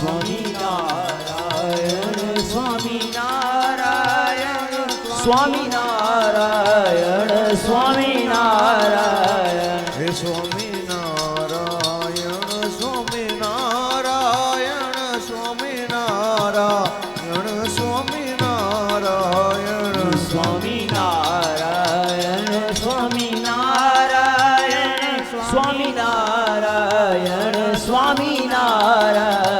સ્વામિનારાયણ સ્વામિનારાયણ સ્વામિનારાયણ સ્વામિનારાયણ સ્વામિનારાયણ હે સ્વામિનારાયણ સ્વામિનારાયણ સ્વામિનારાયણ સ્વામિનારાયણ સ્વામિનારાયણ સ્વામિનારાયણ સ્વામિનારાયણ સ્વામિનારાયણ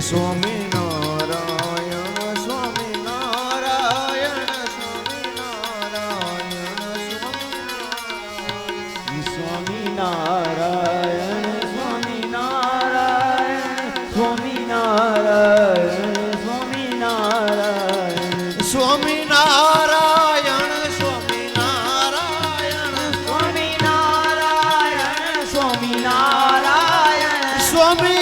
સ્વામિનારાયણ સ્વામિનારાયણ સ્વામિનારાયણ હે સ્વામિનારાયણ સ્વામિનારાયણ સ્વામિનારાયણ સ્વામિનારાયણ સ્વામિનારાયણ સ્વામિનારાયણ સ્વામિનારાયણ સ્વામિનારાયણ સ્વામિનારાયણ સ્વામિનારાયણ સ્વામિનારાયણ સ્વામિનારાયણ